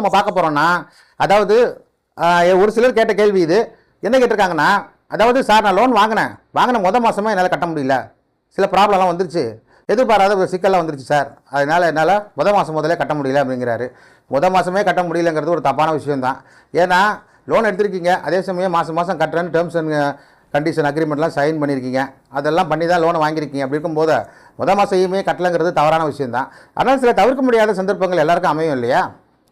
நம்ம பார்க்க போகிறோம்னா அதாவது ஒரு சிலர் கேட்ட கேள்வி இது. என்ன கேட்டிருக்காங்கன்னா அதாவது சார் நான் லோன் வாங்கினேன். வாங்கின முத மாதமே என்னால் கட்ட முடியல. சில ப்ராப்ளம்லாம் வந்துருச்சு. எதிர்பாராத ஒரு சிக்கல்லாம் வந்துருச்சு சார். அதனால் என்னால் முத மாதம் முதலே கட்ட முடியல அப்படிங்கிறாரு. முத மாதமே கட்ட முடியலங்கிறது ஒரு தப்பான விஷயம்தான். ஏன்னா லோன் எடுத்திருக்கீங்க. அதே சமயம் மாதம் மாதம் கட்டுறேன்னு டேர்ம்ஸ் அண்ட் கண்டிஷன் அக்ரிமெண்ட்லாம் சைன் பண்ணியிருக்கீங்க அதெல்லாம் பண்ணி தான் லோனை வாங்கியிருக்கீங்க அப்படி இருக்கும்போது முத மாதம் இஎம்ஐ கட்டலைங்கிறது தவறான விஷயம்தான். ஆனால் சில தவிர்க்க முடியாத சந்தர்ப்பங்கள் எல்லாருக்கும் அமையும் இல்லையா?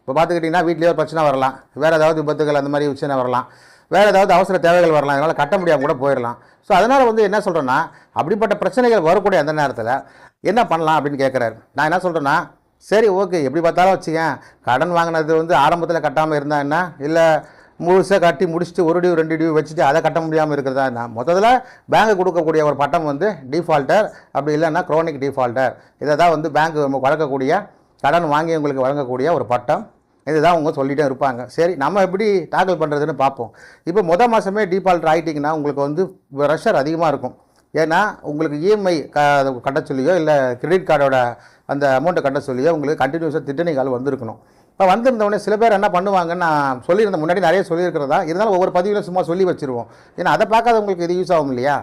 இப்போ பார்த்துக்கிட்டிங்கன்னா வீட்லேயே ஒரு பிரச்சனை வரலாம். வேறு ஏதாவது விபத்துகள் அந்த மாதிரி விஷயம் வரலாம். வேறு ஏதாவது அவசர தேவைகள் வரலாம். அதனால் கட்ட முடியாமல் கூட போயிடலாம். ஸோ அதனால் வந்து என்ன சொல்கிறேன்னா அப்படிப்பட்ட பிரச்சனைகள் வரக்கூடிய அந்த நேரத்தில் என்ன பண்ணலாம் அப்படின்னு கேட்குறாரு நான் என்ன சொல்கிறேன்னா சரி ஓகே. எப்படி பார்த்தாலும் வச்சுக்கேன் கடன் வாங்கினது வந்து ஆரம்பத்தில் கட்டாமல் இருந்தால் என்ன? இல்லை முழுசாக கட்டி முடிச்சுட்டு ஒரு டியூ ரெண்டு டியூ வச்சுட்டு அதை கட்ட முடியாமல் இருக்கிறதா என்ன? மொத்தத்தில் பேங்க் கொடுக்கக்கூடிய ஒரு பட்டம் வந்து டிஃபால்ட்டர் அப்படி இல்லைன்னா குரோனிக் டிஃபால்ட்டர் இதை தான் வந்து பேங்க் வழங்கக்கூடிய கடன் வாங்கி உங்களுக்கு வழங்கக்கூடிய ஒரு பட்டம். இதுதான் அவங்க சொல்லிகிட்டே இருப்பாங்க. சரி நம்ம எப்படி டாக்கிள் பண்ணுறதுன்னு பார்ப்போம். இப்போ மொதல் மாதமே டிஃபால்ட் ஆகிட்டிங்கன்னா உங்களுக்கு வந்து ப்ரெஷர் அதிகமாக இருக்கும். ஏன்னா உங்களுக்கு இஎம்ஐ க கட்ட சொல்லியோ இல்லை கிரெடிட் கார்டோட அந்த அமௌண்ட்டை கட்ட சொல்லியோ உங்களுக்கு கண்டினியூஸாக திட்டணிகள் வந்திருக்கணும். இப்போ வந்திருந்தவொடனே சில பேர் என்ன பண்ணுவாங்கன்னு நான் சொல்லியிருந்தேன் முன்னாடி நிறைய சொல்லியிருக்கிறதா இருந்தாலும் ஒவ்வொரு பதிவிலும் சும்மா சொல்லி வச்சுருவோம். ஏன்னா அதை பார்க்காதவங்களுக்கு இது யூஸ் ஆகும் இல்லையா?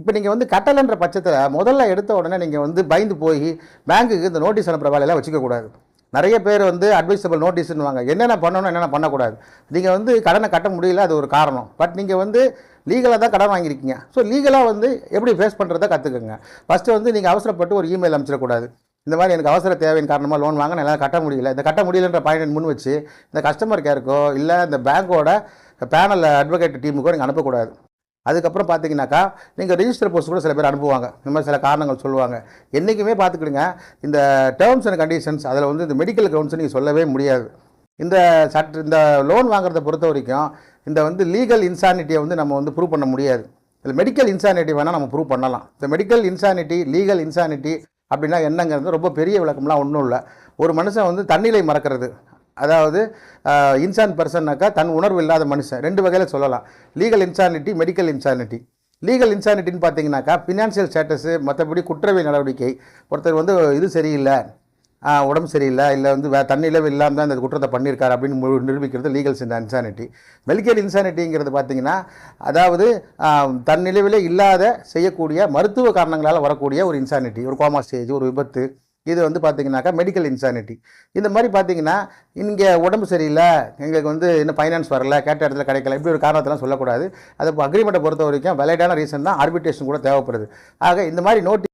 இப்போ நீங்கள் வந்து கட்டலைன்ற பட்சத்தில் முதல்ல எடுத்த உடனே நீங்கள் வந்து பயந்து போய் பேங்க்குக்கு இந்த நோட்டீஸ் அனுப்புகிற வேலையெல்லாம் வச்சுக்கக்கூடாது. நிறைய பேர் வந்து அட்வைசபிள் நோட்டீஸ்னுவாங்க என்னென்ன பண்ணணும் என்னென்ன பண்ணக்கூடாது. நீங்கள் வந்து கடனை கட்ட முடியல அது ஒரு காரணம். பட் நீங்கள் வந்து லீகலாக தான் கடன் வாங்கியிருக்கீங்க. ஸோ லீகலாக வந்து எப்படி ஃபேஸ் பண்ணுறத கற்றுக்குங்க ஃபஸ்ட்டு வந்து நீங்கள் அவசரப்பட்டு ஒரு இமெயில் அனுப்பிச்சிடக்கூடாது. இந்த மாதிரி எனக்கு அவசர தேவையின் காரணமாக லோன் வாங்க என்னால் கட்ட முடியல. இந்த கட்ட முடியலன்ற பாயிண்ட் முன் வச்சு இந்த கஸ்டமர் கேருக்கோ இல்லை இந்த பேங்க்கோட பேனல் அட்வொகேட் டீமுக்கோ நீங்கள் அனுப்பக்கூடாது. அதுக்கப்புறம் பார்த்தீங்கன்னாக்கா நீங்கள் ரிஜிஸ்டர் போஸ்ட் கூட சில பேர் அனுப்புவாங்க. இந்த மாதிரி சில காரணங்கள் சொல்லுவாங்க. என்றைக்குமே பார்த்துக்கிடுங்க இந்த டேர்ம்ஸ் அண்ட் கண்டிஷன்ஸ் அதில் வந்து இந்த மெடிக்கல் கிரவுண்ட்ஸ் நீங்கள் சொல்லவே முடியாது. இந்த சட் இந்த லோன் வாங்குறத பொறுத்த வரைக்கும் இந்த வந்து லீகல் இன்சானிட்டியை வந்து நம்ம வந்து ப்ரூவ் பண்ண முடியாது. இதில் மெடிக்கல் இன்சானிட்டி வேணால் நம்ம ப்ரூவ் பண்ணலாம். இந்த மெடிக்கல் இன்சானிட்டி லீகல் இன்சானிட்டி அப்படின்னா என்னங்கிறது ரொம்ப பெரிய விளக்கம்லாம் ஒன்றும் இல்லை. ஒரு மனுஷன் வந்து தண்ணிலை மறக்கிறது. அதாவது இன்சான் பர்சன்னாக்கா தன் உணர்வு இல்லாத மனுஷன். ரெண்டு வகையில் சொல்லலாம். Legal insanity medical insanity legal இன்சானிட்டின்னு பார்த்தீங்கன்னாக்கா ஃபினான்ஷியல் ஸ்டேட்டஸு மற்றபடி குற்றவியல் நடவடிக்கை. ஒருத்தர் வந்து இது சரியில்லை உடம்பு சரியில்லை இல்லை வந்து வே தன்னிலவு இல்லாமல் தான் இந்த குற்றத்தை பண்ணியிருக்காரு அப்படின்னு மு- நிரூபிக்கிறது லீகல் இன்சானிட்டி மெடிக்கல் இன்சானிட்டிங்கிறது பார்த்தீங்கன்னா அதாவது ஆஹ் தன்னிலவிலே இல்லாத செய்யக்கூடிய மருத்துவ காரணங்களால் வரக்கூடிய ஒரு இன்சானிட்டி ஒரு கோமா ஸ்டேஜ் ஒரு விபத்து. இது வந்து பார்த்திங்கனாக்கா மெடிக்கல் இன்சானிட்டி இந்த மாதிரி பார்த்தீங்கன்னா இங்கே உடம்பு சரியில்லை எங்களுக்கு வந்து இன்னும் ஃபைனான்ஸ் வரல கேட்ட இடத்துல கிடைக்கல இப்படி ஒரு காரணத்தெல்லாம் சொல்லக்கூடாது. அது இப்போ அக்ரிமெண்ட்டை பொறுத்த வரைக்கும் வெலைடான ரீசன் தான் ஆர்பிட்ரேஷன் கூட தேவைப்படுது. ஆக இந்த மாதிரி நோட்டி